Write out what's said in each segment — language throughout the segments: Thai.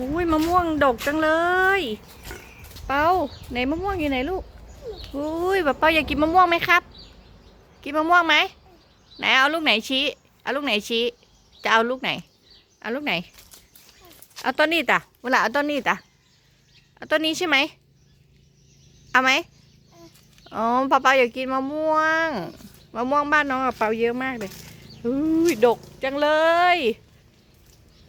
อุ้ยมะม่วงดกจังเลย เปาไหนมะม่วงอยู่ไหนลูกอุ้ยแบบเปาอยากกินมะม่วงไหมครับ กินมะม่วงไหมไหนเอาลูกไหนชี้เอาลูกไหนชี้จะเอาลูกไหน เอาลูกไหน เอาต้นนี้ตะเวลาเอาต้นนี้ตะเอาต้นนี้ใช่ไหมเอาไหมอ๋อปาเปาอยากกินมะม่วงมะม่วงบ้านน้องอะเปาเยอะมากเลยอุ้ยดกจังเลย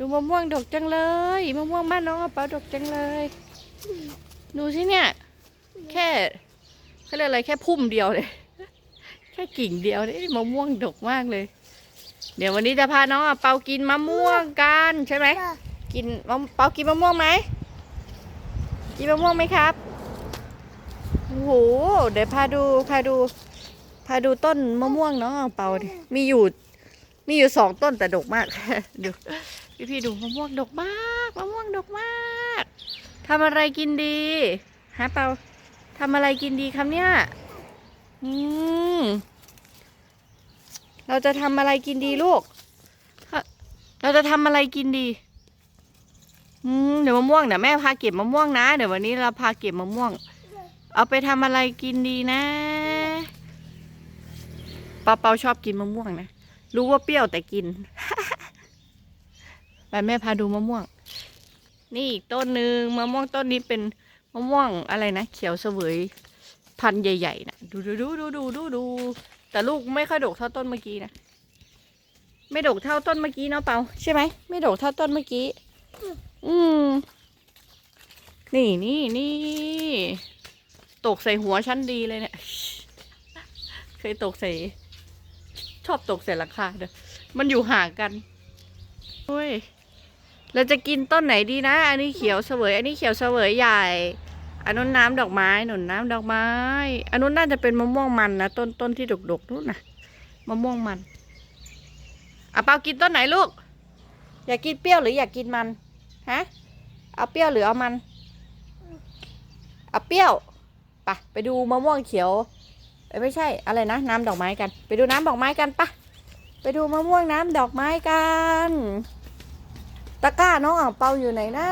ดูมะม่วงดกจังเลยมะม่วงบ้านน้องอะเปาดกจังเลย ดูสิเนี่ย แค่เขาเรียกอะไรแค่พุ่มเดียวเลย แค่กิ่งเดียวเลยมะม่วงดกมากเลย เดี๋ยววันนี้จะพาน้องอะเปากินมะม่วงกันใช่ไหมกินมะเปากินมะม่วงไหมกินมะม่วงไหมครับโอ้โหเดี๋ยวพาดูพาดู พาดูต้นมะม่วงเนาะเปาดิมีอยู่มีอยู่สองต้นแต่ดกมาก ดู พี่พี่ดูมะม่วงดกมากมะม่วงดกมากทำอะไรกินดีฮะเปาทำอะไรกินดีครับเนี่ยอืมเราจะทำอะไรกินดีลูก เราจะทำอะไรกินดีอืมเดี๋ยวมะม่วงเดี๋ยวแม่พาเก็บมะม่วงนะ เดี๋ยววันนี้เราพาเก็บมะม่วง เอาไปทำอะไรกินดีนะปาเปาชอบกินมะม่วงนะ รู้ว่าเปรี้ยวแต่กิน ไปแม่พาดูมะม่วง นี่อีกต้นหนึ่งมะม่วงต้นนี้เป็นมะม่วงอะไรนะ เขียวเสวยพันธุ์ใหญ่ๆนะดูดูดูดูดูดูดูแต่ลูกไม่ค่อยดกเท่าต้นเมื่อกี้นะไม่ดกเท่าต้นเมื่อกี้เนาะเปาใช่ไหมไม่ดกเท่าต้นเมื่อกี้ อืมนี่นี่นี่ตกใส่หัวชั้นดีเลยเนี่ย เคยตกใส่ ชอบตกใส่หลังคาเด้อมันอยู่ห่างกันโอ้ย เราจะกินต้นไหนดีนะ อันนี้เขียวเสวย อันนี้เขียวเสวยใหญ่ อันนู้นน้ำดอกไม้หนุนน้ำดอกไม้ อันนู้นน่าจะเป็นมะม่วงมันนะต้นต้นที่ดกๆนู่นนะมะม่วงมันอะเปากินต้นไหนลูก อยากกินเปรี้ยวหรืออยากกินมัน ฮะ เอาเปรี้ยวหรือเอามัน เอาเปรี้ยวปะไปดูมะม่วงเขียวไม่ใช่อะไรนะ น้ำดอกไม้กัน ไปดูน้ำดอกไม้กันปะไปดูมะม่วงน้ำดอกไม้กัน ตะกร้าน้องอ่างเปาอยู่ไหนนะ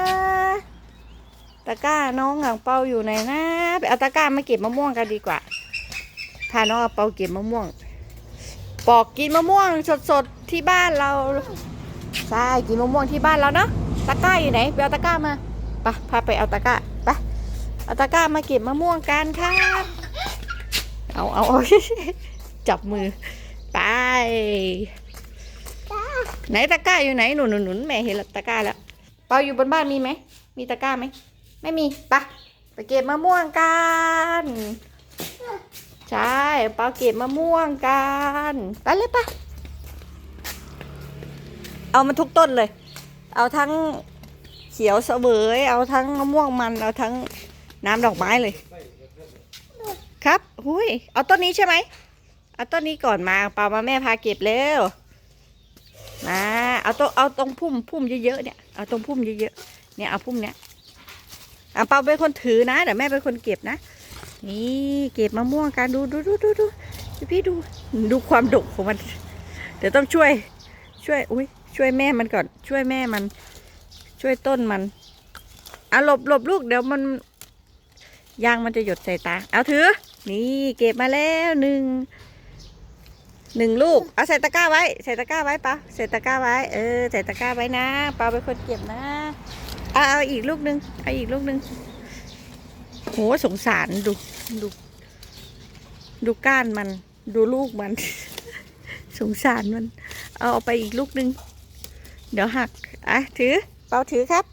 ตะกร้าน้องอ่างเปาอยู่ไหนนะไปเอาตะกร้ามาเก็บมะม่วงกันดีกว่า พาน้องอ่างเปาเก็บมะม่วง ปอกกินมะม่วงสดๆที่บ้านเราใช่กินมะม่วงที่บ้านเราเนาะ ตะกร้าอยู่ไหนไปเอาตะกร้ามาไปพาไปเอาตะกร้าไปเอาตะกร้ามาเก็บมะม่วงกันครับเอาเอาเอาจับมือไป ไหนตะกร้าอยู่ไหนหนุนหนุนหนุนแม่เห็นแล้วตะกร้าแล้วเปาอยู่บนบ้านมีไหมมีตะกร้าไหมไม่มีไปะไปเก็บมะม่วงกันใช่เปาเก็บมะม่วงกันไปเลยปะเอามาทุกต้นเลย เอาทั้งเขียวเสวยเอาทั้งมะม่วงมันเอาทั้งน้ำดอกไม้เลย ครับ หุยเอาต้นนี้ใช่ไหมเอาต้นนี้ก่อนมาเปามาแม่พาเก็บเร็ว มาเอาตรงเอาตรงพุ่มพุ่มเยอะๆเนี่ยเอาตรงพุ่มเยอะๆเนี่ยเอาพุ่มเนี้ยอะเปาเป็นคนถือนะเดี๋ยวแม่เป็นคนเก็บนะ นี่เก็บมะม่วงกันดูดูดูดูดูพี่ดูดูความดกของมัน เดี๋ยวต้องช่วย ช่วยอุ้ยช่วยแม่มันก่อน ช่วยแม่มัน ช่วยต้นมันอะหลบหลบลูกเดี๋ยวมันยางมันจะหยดใส่ตา เอาถือ นี่เก็บมาแล้วหนึ่ง หนึ่งลูก เอาใส่ตะกร้าไว้ ใส่ตะกร้าไว้ปะใส่ตะกร้าไว้ เออ ใส่ตะกร้าไว้นะปาเป็นคนเก็บนะ เอาเอาอีกลูกหนึ่งเอาอีกลูกหนึ่งโห สงสารดู ดู ดูก้านมัน ดูลูกมัน สงสารมัน เอาเอาไปอีกลูกหนึ่งเดี๋ยวหัก อะ ถือ เปาถือครับ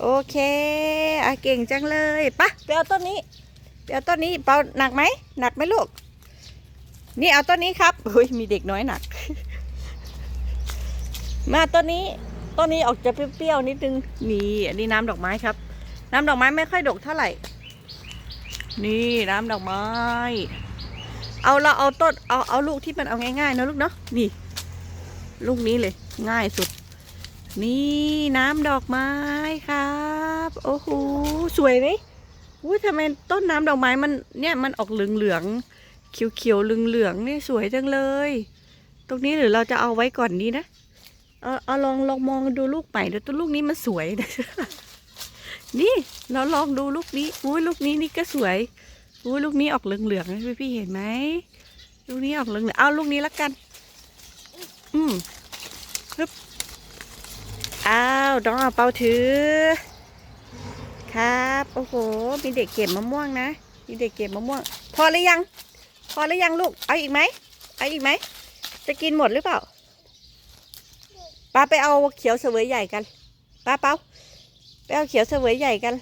โอเค อะ เก่งจังเลยปะไปเอาต้นนี้ไปเอาต้นนี้ เปาหนักไหม หนักไหมลูก นี่เอาต้นนี้ครับเฮ้ยมีเด็กน้อยหนัก มาต้นนี้ต้นนี้ออกจะเปรี้ยวๆนิดนึงนี่อันนี้น้ำดอกไม้ครับ น้ำดอกไม้ไม่ค่อยดกเท่าไหร่ นี่น้ำดอกไม้ เอาเราเอาต้นเอาเอาลูกที่มันเอาง่ายๆนะลูกเนาะนี่ ลูกนี้เลย ง่ายสุด นี่น้ำดอกไม้ครับ โอ้โหสวยไหมอุ้ยทำไมต้นน้ำดอกไม้มันเนี่ยมันออกเหลืองๆ เขียวๆเหลืองๆนี่สวยจังเลย ตรงนี้หรือเราจะเอาไว้ก่อนดีนะ เอาเอาลองลองมองดูลูกใหม่เดี๋ยวตัวลูกนี้มันสวยนะนี่เราลองดูลูกนี้อุ้ยลูกนี้นี่ก็สวยอุ้ยลูกนี้ออกเหลืองๆนะพี่พี่ๆเห็นไหมลูกนี้ออกเหลืองๆเอาลูกนี้ละกัน อืมฮึบอ้าวน้องเอาเปาถือ ครับ โอ้โห มีเด็กเก็บมะม่วงนะ มีเด็กเก็บมะม่วง พอหรือยัง พอหรือยังลูก เอาอีกไหม เอาอีกไหม จะกินหมดหรือเปล่า ป้าไปเอาเขียวเสวยใหญ่กัน ป้าเปาไปเอาเขียวเสวยใหญ่กัน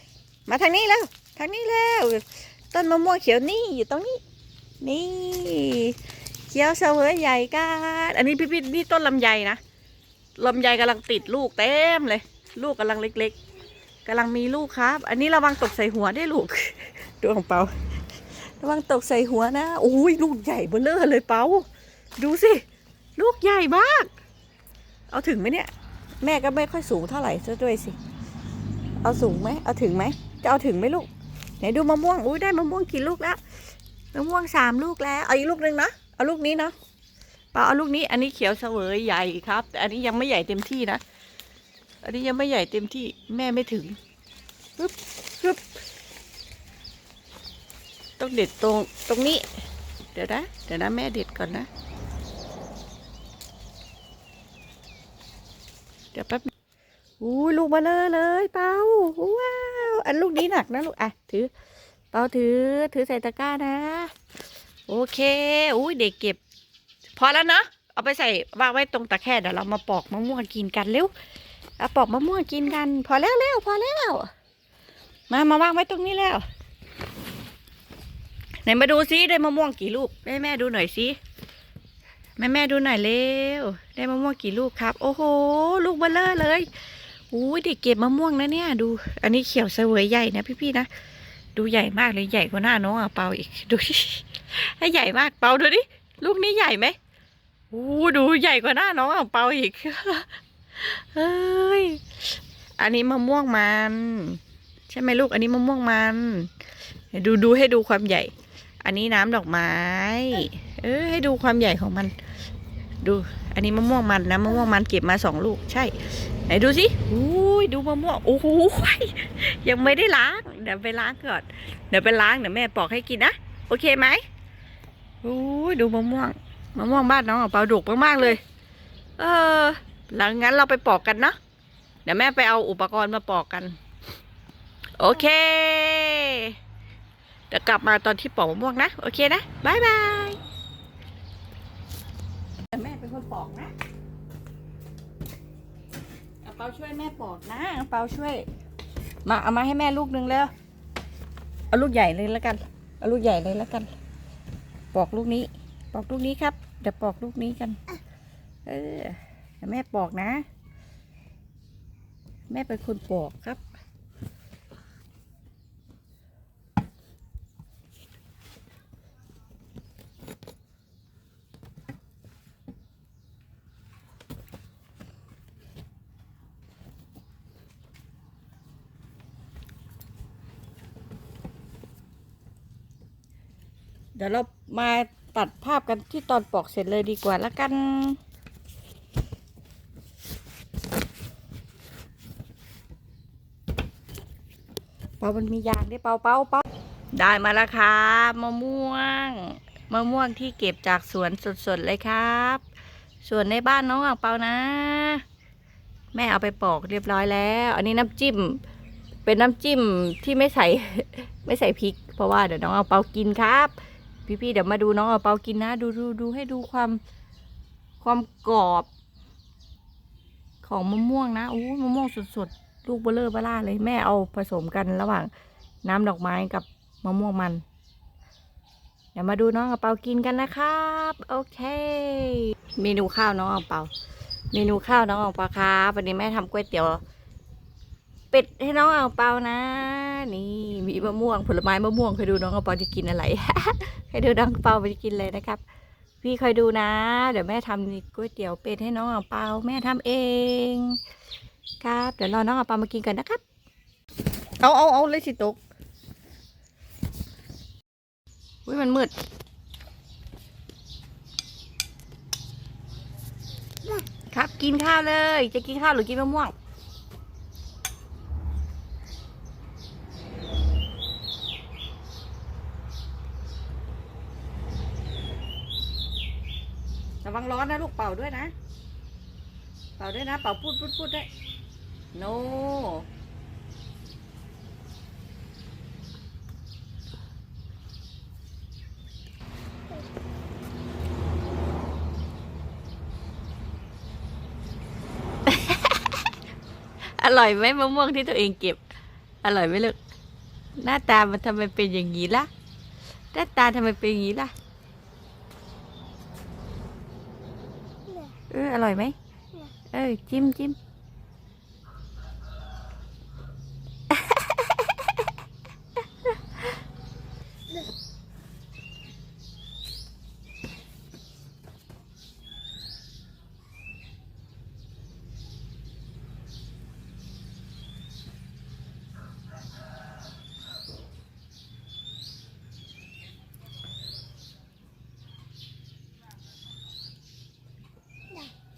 มาทางนี้แล้ว ทางนี้แล้ว ต้นมะม่วงเขียวนี่อยู่ตรงนี้ นี่ เขียวเสวยใหญ่กัน อันนี้พี่พี่นี่ต้นลำไยนะ ลำไยกำลังติดลูกเต็มเลย ลูกกำลังเล็ก ๆกำลังมีลูกครับ อันนี้ระวังตกใส่หัวได้ลูกดูของเปา ระวังตกใส่หัวนะโอ้ยลูกใหญ่เบ้อเลอร์เลยเปาดูสิ ลูกใหญ่มาก เอาถึงไหมเนี่ย แม่ก็ไม่ค่อยสูงเท่าไหร่ซะด้วยสิ เอาสูงไหมเอาถึงไหมจะเอาถึงไหมลูกไหนดูมะม่วงอุ้ยได้มะม่วงกี่ลูกแล้วมะม่วงสามลูกแล้วเอาอีกลูกหนึ่งนะเอาลูกนี้เนาะเปาเอาลูกนี้ อันนี้เขียวเสวยใหญ่ครับ แต่อันนี้ยังไม่ใหญ่เต็มที่นะ อันนี้ยังไม่ใหญ่เต็มที่แม่ไม่ถึงปึ๊บปึ๊บ ต้องเด็ดตรงตรงนี้ เดี๋ยวนะเดี๋ยวนะแม่เด็ดก่อนนะ เดี๋ยวแป๊บอู้ลูกมาเลอเลยเปาว้าวอันลูกนี้หนักนะลูกอะถือ เปาถือถือใส่ตะกร้านะ โอเคอุ้ยเด็กเก็บ พอแล้วเนาะเอาไปใส่วางไว้ตรงตะแคร่เดี๋ยวเรามาปอกมะม่วงกินกันเร็วเอาปอกมะม่วงกินกัน พอแล้วเร็วพอแล้วมามาวางไว้ตรงนี้แล้ว นมาดูซิได้มะม่วงกี่ลูกให้แม่ดูหน่อยสิแม่แม่ดูหน่อยเร็วได้มะม่วงกี่ลูกครับ โอ้โห ลูกเบลเลอร์เลยอุ้ยเด็กเก็บมะม่วงนะเนี่ย ดู อันนี้เขียวเสวยใหญ่นะพี่ๆนะดูใหญ่มากเลยใหญ่กว่าหน้าน้องอะเปาอีกดูให้ใหญ่มากเปาดูดิลูกนี้ใหญ่ไหมโอ้ดูใหญ่กว่าหน้าน้องอะเปาอีกเฮ้ยอันนี้มะม่วงมัน ใช่ไหมลูก อันนี้มะม่วงมัน ดูดูให้ดูความใหญ่ อันนี้น้ำดอกไม้ เออให้ดูความใหญ่ของมัน ดู อันนี้มะม่วงมันนะมะม่วงมันเก็บมาสองลูกใช่ ไหนดูสิอุ้ยดูมะม่วงโอ้โหยังไม่ได้ล้าง เดี๋ยวไปล้างก่อน เดี๋ยวไปล้างเดี๋ยวแม่ปอกให้กินนะ โอเคไหมอุ้ยดูมะม่วง มะม่วงบ้านน้องเปาดกมากๆเลย เออ หลังงั้นเราไปปอกกันเนาะ เดี๋ยวแม่ไปเอาอุปกรณ์มาปอกกัน โอเค เดี๋ยวกลับมาตอนที่ปอกมะม่วงนะ โอเคนะบายบายแม่เป็นคนปอกนะเอาเปาช่วยแม่ปอกนะเอาเปาช่วย มาเอามาให้แม่ลูกหนึ่งแล้วเอาลูกใหญ่เลยแล้วกันเอาลูกใหญ่เลยแล้วกัน ปอกลูกนี้ ปอกลูกนี้ครับ เดี๋ยวปอกลูกนี้กัน เออเดี๋ยวแม่ปอกนะ แม่เป็นคนปอกครับ เดี๋ยวเรามาตัดภาพกันที่ตอนปอกเสร็จเลยดีกว่าแล้วกันเปามันมียางด้วยเปาเปาเปาได้มาแล้วครับมะม่วง มะม่วงที่เก็บจากสวนสดๆเลยครับ ส่วนในบ้านน้องอ่างเปานะ แม่เอาไปปอกเรียบร้อยแล้ว อันนี้น้ำจิ้ม เป็นน้ำจิ้มที่ไม่ใส่ไม่ใส่พริก เพราะว่าเดี๋ยวน้องเอางเปากินครับ พี่ๆเดี๋ยวมาดูน้องเอาเปากินนะ ดูดูดูให้ดูความความกรอบ ของมะม่วงนะอู้มะม่วงสดๆลูกเบลเลอร์เบล่าเลยแม่เอาผสมกันระหว่างน้ำดอกไม้กับมะม่วงมัน เดี๋ยวมาดูน้องเอาเปากินกันนะครับ โอเค เมนูข้าวน้องเอาเปาเมนูข้าวน้องเอาเปาครับวันนี้แม่ทำก๋วยเตี๋ยว เป็ดให้น้องเอาเปานะ นี่มีมะม่วงผลไม้มะม่วงเคยดูน้องเอาเปาจะกินอะไรให้ดูน้องเอาเปาจะกินเลยนะครับ พี่คอยดูนะ เดี๋ยวแม่ทำก๋วยเตี๋ยวเป็ดให้น้องเอาเปาแม่ทำเอง ครับ เดี๋ยวรอน้องเอาเปามากินกันนะครับ เอาเอาเอาเลยสิตกอุ้ยมันมืดครับกินข้าวเลย จะกินข้าวหรือกินมะม่วง ระวังร้อนนะลูกเป่าด้วยนะ เป่าด้วยนะ เป่าพูดพูดพูดได้วยโนอร่อยไหมมะม่วงที่ตัวเองเก็บ อร่อยไหมลูกหน้าตามันทำไมเป็นอย่างนี้ล่ะหน้าตาทำไมเป็นอย่างนี้ล่ะ เอออร่อยไหมเออจิ้มจิ้ม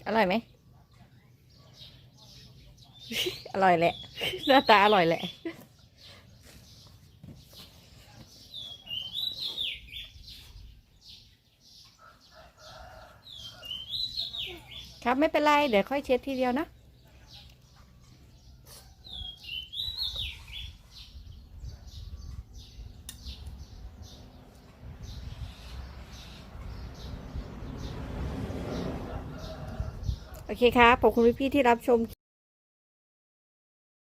อ ร่อยไหม อร่อยแหละ หน้าตาอร่อยแหละ ครับไม่เป็นไร เดี๋ยวค่อยเช็ดทีเดียวนะ เคครับขอบคุณพี่ๆที่รับชม